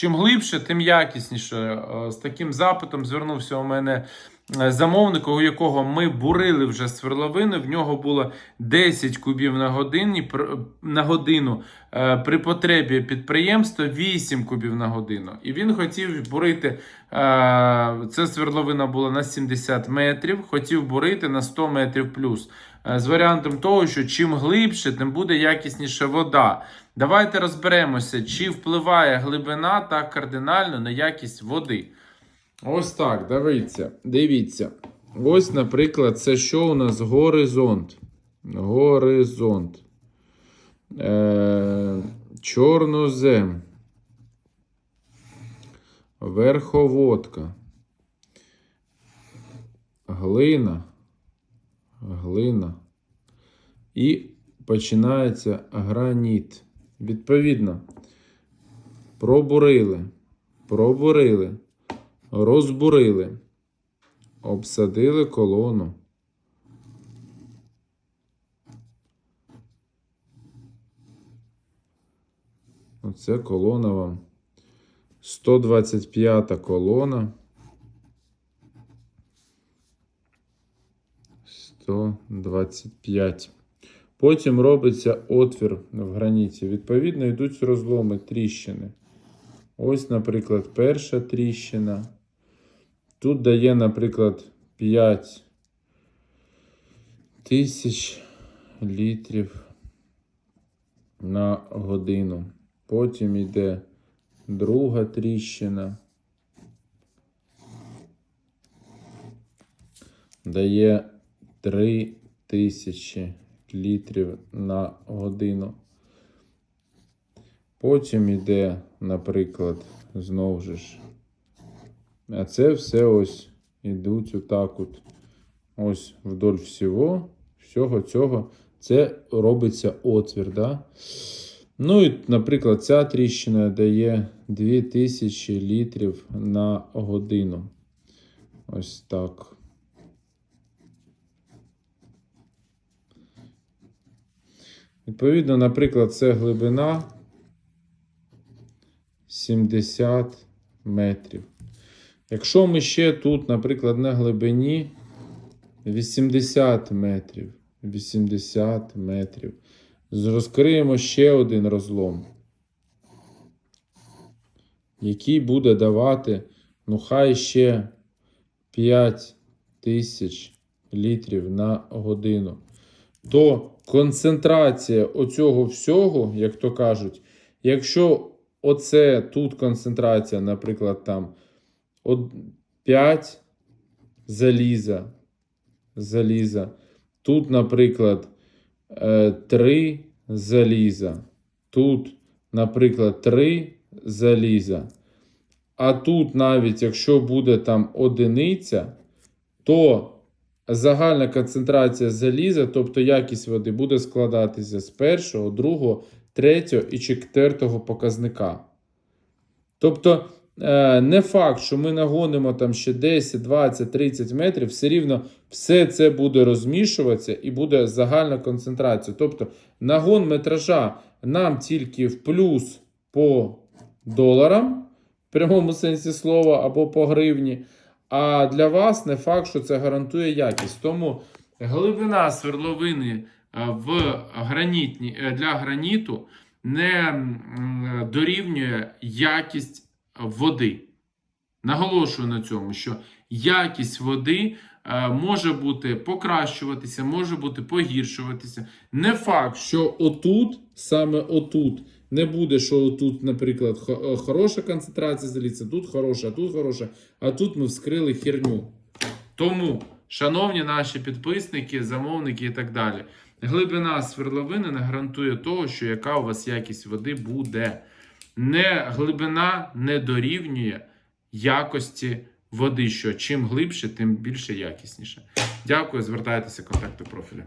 Чим глибше, тим якісніше. Е, З таким запитом звернувся у мене е, у якого ми бурили вже свердловини. В нього було 10 кубів на годині на годину. Е, При потребі підприємства 8 кубів на годину. І він хотів бурити. Це свердловина була на 70 метрів, хотів бурити на 100 метрів плюс. Е, З варіантом того, що чим глибше, тим буде якісніша вода. Давайте розберемося, чи впливає глибина так кардинально на якість води. Ось так, дивіться. Дивіться. Ось, наприклад, це що у нас горизонт. Горизонт. Е, чорнозем. Верховодка. Глина. Глина. І починається граніт. Відповідно, пробурили, пробурили, розбурили, обсадили колону. Оце колона вам. 125 колона. 125. Потім робиться отвір в граніті. Відповідно, йдуть розломи тріщини. Ось, наприклад, перша тріщина. Тут дає, наприклад, 5 тисяч літрів на годину. Потім йде друга тріщина. Дає 3 тисячі літрів на годину. Потім йде, наприклад, знову ж. А це все ось ідуть отак от. Ось вдоль всього, всього цього. Це робиться отвір. Да? Ну і, наприклад, ця тріщина дає 2000 літрів на годину. Ось так. Відповідно, наприклад, це глибина 70 метрів. Якщо ми ще тут, наприклад, на глибині 80 метрів, 80 метрів, розкриємо ще один розлом, який буде давати, ну, хай ще 5 тисяч літрів на годину. То концентрація оцього всього, як то кажуть, якщо оце тут концентрація, наприклад, там 5 заліза, заліза, тут, наприклад, 3 заліза, тут, наприклад, 3 заліза. А тут навіть якщо буде там одиниця, то загальна концентрація заліза, тобто якість води, буде складатися з першого, другого, третього і четвертого показника. Тобто, е, не факт, що ми нагонимо там ще 10, 20, 30 метрів, все рівно все це буде розмішуватися і буде загальна концентрація. Тобто, нагон метража нам тільки в плюс по доларам, в прямому сенсі слова, або по гривні. А для вас не факт, що це гарантує якість. Тому глибина свердловини е, в гранітні, е, для граніту не дорівнює якість води. Наголошую на цьому, що якість води е, може бути покращуватися, може бути погіршуватися. Не факт, що отут, саме отут, не буде, що отут, наприклад, е, хороша концентрація заліза, тут хороша, тут хороша, а тут ми вскрили херню. Тому, шановні наші підписники, замовники і так далі, глибина свердловини не гарантує того, що яка у вас якість води буде. Не глибина не дорівнює якості води, що чим глибше, тим більше якісніше. Дякую, звертайтеся контакти профілю.